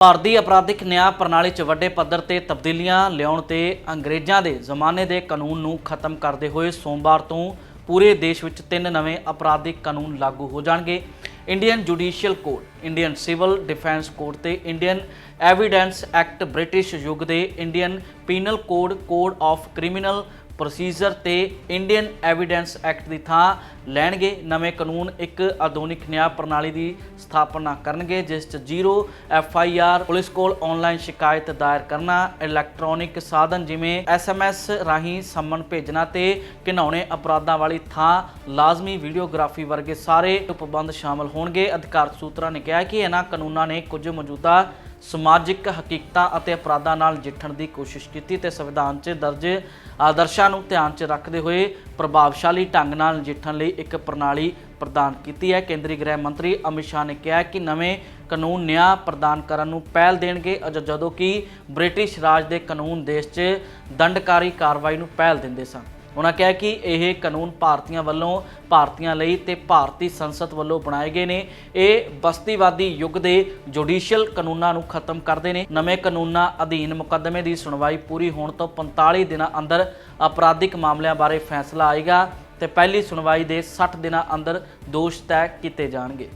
ਭਾਰਤੀ ਅਪਰਾਧਿਕ ਨਿਆਂ ਪ੍ਰਣਾਲੀ 'ਚ ਵੱਡੇ ਪੱਧਰ ਤੇ ਤਬਦੀਲੀਆਂ ਲਿਆਉਣ ਤੇ ਅੰਗਰੇਜ਼ਾਂ ਦੇ ਜ਼ਮਾਨੇ ਦੇ ਕਾਨੂੰਨ ਨੂੰ ਖਤਮ ਕਰਦੇ ਹੋਏ ਸੋਮਵਾਰ ਤੋਂ ਪੂਰੇ ਦੇਸ਼ ਵਿੱਚ ਤਿੰਨ ਨਵੇਂ ਅਪਰਾਧਿਕ ਕਾਨੂੰਨ ਲਾਗੂ ਹੋ ਜਾਣਗੇ। Indian judicial code, Indian civil defence code ਤੇ ਇੰਡੀਅਨ ਐਵੀਡੈਂਸ ਐਕਟ ਬ੍ਰਿਟਿਸ਼ ਯੁੱਗ ਦੇ Indian penal code code of criminal procedure ਤੇ ਇੰਡੀਅਨ ਐਵੀਡੈਂਸ ਐਕਟ ਦੀ ਥਾਂ ਲੈਣਗੇ। ਨਵੇਂ ਕਾਨੂੰਨ ਇੱਕ ਆਧੁਨਿਕ ਨਿਆਂ ਪ੍ਰਣਾਲੀ ਦੀ ਸਥਾਪਨਾ ਕਰਨਗੇ, ਜਿਸ 'ਚ zero F I R police ਕੋਲ ਆਨਲਾਈਨ ਸ਼ਿਕਾਇਤ ਦਾਇਰ ਕਰਨਾ ਇਲੈਕਟ੍ਰੋਨਿਕ ਸਾਧਨ ਜਿਵੇਂ ਐਸ ਐਮ ਐਸ ਰਾਹੀਂ ਸੰਮਨ ਭੇਜਣਾ ਤੇ ਘਿਨਾਉਣੇ ਅਪਰਾਧਾਂ ਵਾਲੀ ਥਾਂ ਲਾਜ਼ਮੀ ਵੀਡੀਓਗ੍ਰਾਫੀ ਵਰਗੇ ਸਾਰੇ ਉਪਬੰਧ ਸ਼ਾਮਲ ਹੋਣਗੇ। ਅਧਿਕਾਰਤ ਸੂਤਰਾਂ ਨੇ ਕਿਹਾ ਕਿ ਇਹਨਾਂ ਕਾਨੂੰਨਾਂ ਨੇ ਕੁਝ ਮੌਜੂਦਾ ਸਮਾਜਿਕ ਹਕੀਕਤਾਂ ਅਤੇ ਅਪਰਾਧਾਂ ਨਾਲ ਨਜਿੱਠਣ ਦੀ ਕੋਸ਼ਿਸ਼ ਕੀਤੀ ਤੇ ਸੰਵਿਧਾਨ 'ਚ ਦਰਜ ਆਦਰਸ਼ਾਂ ਨੂੰ ਧਿਆਨ 'ਚ ਰੱਖਦੇ ਹੋਏ ਪ੍ਰਭਾਵਸ਼ਾਲੀ ਢੰਗ ਨਾਲ ਨਜਿੱਠਣ ਲਈ ਇੱਕ ਪ੍ਰਣਾਲੀ ਪ੍ਰਦਾਨ ਕੀਤੀ ਹੈ। ਕੇਂਦਰੀ ਗ੍ਰਹਿ ਮੰਤਰੀ ਅਮਿਤ ਸ਼ਾਹ ਨੇ ਕਿਹਾ ਕਿ ਨਵੇਂ ਕਾਨੂੰਨ ਨਿਆਂ ਪ੍ਰਦਾਨ ਕਰਨ ਨੂੰ ਪਹਿਲ ਦੇਣਗੇ ਅਜ ਜਦੋਂ ਕਿ ਬ੍ਰਿਟਿਸ਼ ਰਾਜ ਦੇ ਕਾਨੂੰਨ ਦੇਸ਼ 'ਚ ਦੰਡਕਾਰੀ ਕਾਰਵਾਈ ਨੂੰ ਪਹਿਲ ਦਿੰਦੇ ਸਨ। ਉਹਨਾਂ ਕਿਹਾ ਕਿ ਇਹ ਕਾਨੂੰਨ ਭਾਰਤੀਆਂ ਵੱਲੋਂ ਭਾਰਤੀਆਂ ਲਈ ਤੇ ਭਾਰਤੀ ਸੰਸਦ ਵੱਲੋਂ ਬਣਾਏ ਗਏ ਨੇ। ਇਹ ਬਸਤੀਵਾਦੀ ਯੁੱਗ ਦੇ ਜੁਡੀਸ਼ੀਅਲ ਕਾਨੂੰਨਾਂ ਨੂੰ ਖਤਮ ਕਰਦੇ ਨੇ। ਨਵੇਂ ਕਾਨੂੰਨਾਂ ਅਧੀਨ ਮੁਕੱਦਮੇ ਦੀ ਸੁਣਵਾਈ ਪੂਰੀ ਹੋਣ ਤੋਂ 45 ਦਿਨਾਂ ਅੰਦਰ ਅਪਰਾਧਿਕ ਮਾਮਲਿਆਂ ਬਾਰੇ ਫੈਸਲਾ ਆਏਗਾ ਤੇ ਪਹਿਲੀ ਸੁਣਵਾਈ ਦੇ 60 ਦਿਨਾਂ ਅੰਦਰ ਦੋਸ਼ ਤੈਅ ਕੀਤੇ ਜਾਣਗੇ।